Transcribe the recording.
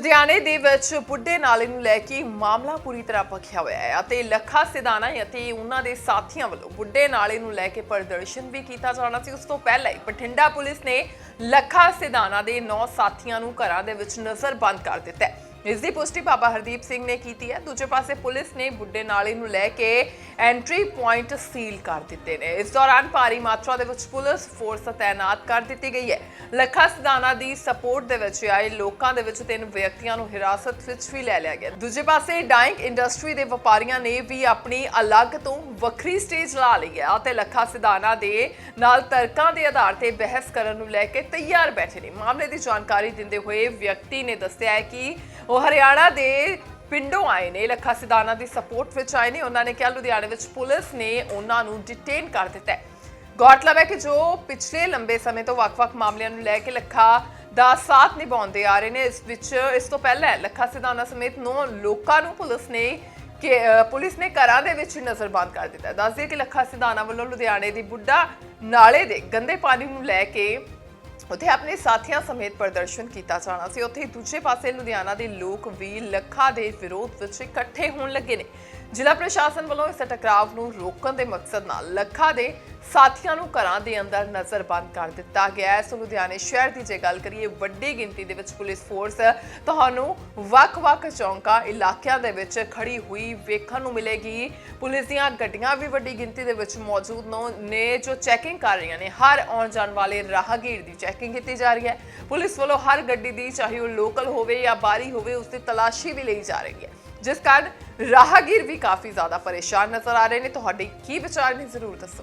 ਲੁਧਿਆਣੇ ਦੇ ਵਿੱਚ ਬੁੱਢੇ ਨਾਲੇ ਨੂੰ ਲੈ ਕੇ ਮਾਮਲਾ ਪੂਰੀ ਤਰ੍ਹਾਂ ਭਖਿਆ ਹੋਇਆ ਹੈ ਅਤੇ ਲੱਖਾ ਸਿਧਾਣਾ ਅਤੇ ਉਹਨਾਂ ਦੇ ਸਾਥੀਆਂ ਵੱਲੋਂ ਬੁੱਢੇ ਨਾਲੇ ਨੂੰ ਲੈ ਕੇ ਪ੍ਰਦਰਸ਼ਨ ਵੀ ਕੀਤਾ ਜਾਣਾ ਸੀ। ਉਸ ਤੋਂ ਪਹਿਲਾਂ ਹੀ ਬਠਿੰਡਾ ਪੁਲਿਸ ਨੇ ਲੱਖਾ ਸਿਧਾਣਾ ਦੇ 9 ਸਾਥੀਆਂ ਨੂੰ ਘਰਾਂ ਦੇ ਵਿੱਚ ਨਜ਼ਰਬੰਦ ਕਰ ਦਿੱਤਾ ਹੈ। ਇਸ ਦੀ ਪੁਸ਼ਟੀ ਬਾਬਾ ਹਰਦੀਪ ਸਿੰਘ ਨੇ ਕੀਤੀ ਹੈ। ਦੂਜੇ ਪਾਸੇ ਪੁਲਿਸ ਨੇ ਬੁੱਢੇ ਨਾਲੇ ਨੂੰ ਲੈ ਕੇ ਐਂਟਰੀ ਪੁਆਇੰਟ ਸੀਲ ਕਰ ਦਿੱਤੇ ਨੇ। ਇਸ ਦੌਰਾਨ ਭਾਰੀ ਮਾਤਰਾ ਦੇ ਵਿੱਚ ਪੁਲਿਸ ਫੋਰਸ ਤਾਇਨਾਤ ਕਰ ਦਿੱਤੀ ਗਈ ਹੈ। ਲੱਖਾ ਸਿਧਾਣਾ ਦੀ ਸਪੋਰਟ ਦੇ ਵਿੱਚ ਆਏ ਲੋਕਾਂ ਦੇ ਵਿੱਚ ਤਿੰਨ ਵਿਅਕਤੀਆਂ ਨੂੰ ਹਿਰਾਸਤ ਵਿੱਚ ਵੀ ਲੈ ਲਿਆ ਗਿਆ। ਦੂਜੇ ਪਾਸੇ ਡਾਈਂਗ ਇੰਡਸਟਰੀ ਦੇ ਵਪਾਰੀਆਂ ਨੇ ਵੀ ਆਪਣੀ ਅਲੱਗ ਤੋਂ ਵੱਖਰੀ ਸਟੇਜ ਲਾ ਲਈ ਹੈ ਅਤੇ ਲੱਖਾ ਸਿਧਾਣਾ ਦੇ ਨਾਲ ਤਰਕਾਂ ਦੇ ਆਧਾਰ ਤੇ ਬਹਿਸ ਕਰਨ ਨੂੰ ਲੈ ਕੇ ਤਿਆਰ ਬੈਠੇ ਨੇ। ਮਾਮਲੇ ਦੀ ਜਾਣਕਾਰੀ ਦਿੰਦੇ ਹੋਏ ਵਿਅਕਤੀ ਨੇ ਦੱਸਿਆ ਹੈ ਕਿ ਉਹ ਹਰਿਆਣਾ ਦੇ ਪਿੰਡੋਂ ਆਏ ਨੇ, ਲੱਖਾ ਸਿਧਾਣਾ ਦੀ ਸਪੋਰਟ ਵਿੱਚ ਆਏ ਨੇ ਉਹਨਾਂ ਨੇ ਕਿਹਾ, ਲੁਧਿਆਣੇ ਵਿੱਚ ਪੁਲਿਸ ਨੇ ਉਹਨਾਂ ਨੂੰ ਡਿਟੇਨ ਕਰ ਦਿੱਤਾ ਹੈ ਗੌਰਤਲਬ ਹੈ ਕਿ ਜੋ ਪਿਛਲੇ ਲੰਬੇ ਸਮੇਂ ਤੋਂ ਵੱਖ-ਵੱਖ ਮਾਮਲਿਆਂ ਨੂੰ ਲੈ ਕੇ ਲੱਖਾ ਦਾ ਸਾਥ ਨਿਭਾਉਂਦੇ ਆ ਰਹੇ ਨੇ, ਇਸ ਵਿੱਚ, ਇਸ ਤੋਂ ਪਹਿਲਾਂ ਲੱਖਾ ਸਿਧਾਣਾ ਸਮੇਤ ਨੌ ਲੋਕਾਂ ਨੂੰ ਪੁਲਿਸ ਨੇ ਕਿ ਪੁਲਿਸ ਨੇ ਘਰਾਂ ਦੇ ਵਿੱਚ ਨਜ਼ਰਬੰਦ ਕਰ ਦਿੱਤਾ ਹੈ। ਕਿ ਲੱਖਾ ਸਿਧਾਣਾ ਵੱਲੋਂ ਲੁਧਿਆਣੇ ਦੀ ਬੁੱਢਾ ਨਾਲੇ ਦੇ ਗੰਦੇ ਪਾਣੀ ਨੂੰ ਲੈ ਕੇ ਉੱਥੇ ਆਪਣੇ ਸਾਥੀਆਂ ਸਮੇਤ ਪ੍ਰਦਰਸ਼ਨ ਕੀਤਾ ਜਾਣਾ ਸੀ। ਉੱਥੇ ਦੂਜੇ ਪਾਸੇ ਲੁਧਿਆਣਾ ਦੇ ਲੋਕ ਵੀ ਲੱਖਾਂ ਦੇ ਵਿਰੋਧ ਵਿੱਚ ਇਕੱਠੇ ਹੋਣ ਲੱਗੇ ਨੇ। ਜ਼ਿਲ੍ਹਾ ਪ੍ਰਸ਼ਾਸਨ ਵੱਲੋਂ ਇਸ ਟਕਰਾਵ ਨੂੰ ਰੋਕਣ ਦੇ ਮਕਸਦ ਨਾਲ ਲੱਖਾਂ ਦੇ ਸਾਥੀਆਂ ਨੂੰ ਘਰਾਂ ਦੇ ਅੰਦਰ ਨਜ਼ਰਬੰਦ ਕਰ ਦਿੱਤਾ ਗਿਆ ਹੈ। ਸੋ ਲੁਧਿਆਣੇ ਸ਼ਹਿਰ ਦੀ ਜੇ ਗੱਲ ਕਰੀਏ, ਵੱਡੀ ਗਿਣਤੀ ਦੇ ਵਿੱਚ ਪੁਲਿਸ ਫੋਰਸ ਤੁਹਾਨੂੰ ਵੱਖ-ਵੱਖ ਚੌਂਕਾਂ ਇਲਾਕਿਆਂ ਦੇ ਵਿੱਚ ਖੜੀ ਹੋਈ ਵੇਖਣ ਨੂੰ ਮਿਲੇਗੀ। ਪੁਲਿਸ ਦੀਆਂ ਗੱਡੀਆਂ ਵੀ ਵੱਡੀ ਗਿਣਤੀ ਦੇ ਵਿੱਚ ਮੌਜੂਦ ਨੋ- ਨੇ ਜੋ ਚੈਕਿੰਗ ਕਰ ਰਹੀਆਂ ਨੇ। ਹਰ ਆਉਣ ਜਾਣ ਵਾਲੇ ਰਾਹਗੀਰ ਦੀ ਚੈਕਿੰਗ ਕੀਤੀ ਜਾ ਰਹੀ ਹੈ। ਪੁਲਿਸ ਵੱਲੋਂ ਹਰ ਗੱਡੀ ਦੀ ਚਾਹੇ ਉਹ ਲੋਕਲ ਹੋਵੇ ਜਾਂ ਬਾਹਰੀ ਹੋਵੇ, ਉਸ ਦੀ ਤਲਾਸ਼ੀ ਵੀ ਲਈ ਜਾ ਰਹੀ ਹੈ। ਜਿਸ ਕਾਰਨ ਰਾਹਗੀਰ ਵੀ ਕਾਫੀ ਜ਼ਿਆਦਾ ਪਰੇਸ਼ਾਨ ਨਜ਼ਰ ਆ ਰਹੇ ਨੇ। ਤੁਹਾਡੇ ਕੀ ਵਿਚਾਰ ਨੇ? ਜ਼ਰੂਰ ਦੱਸੋ।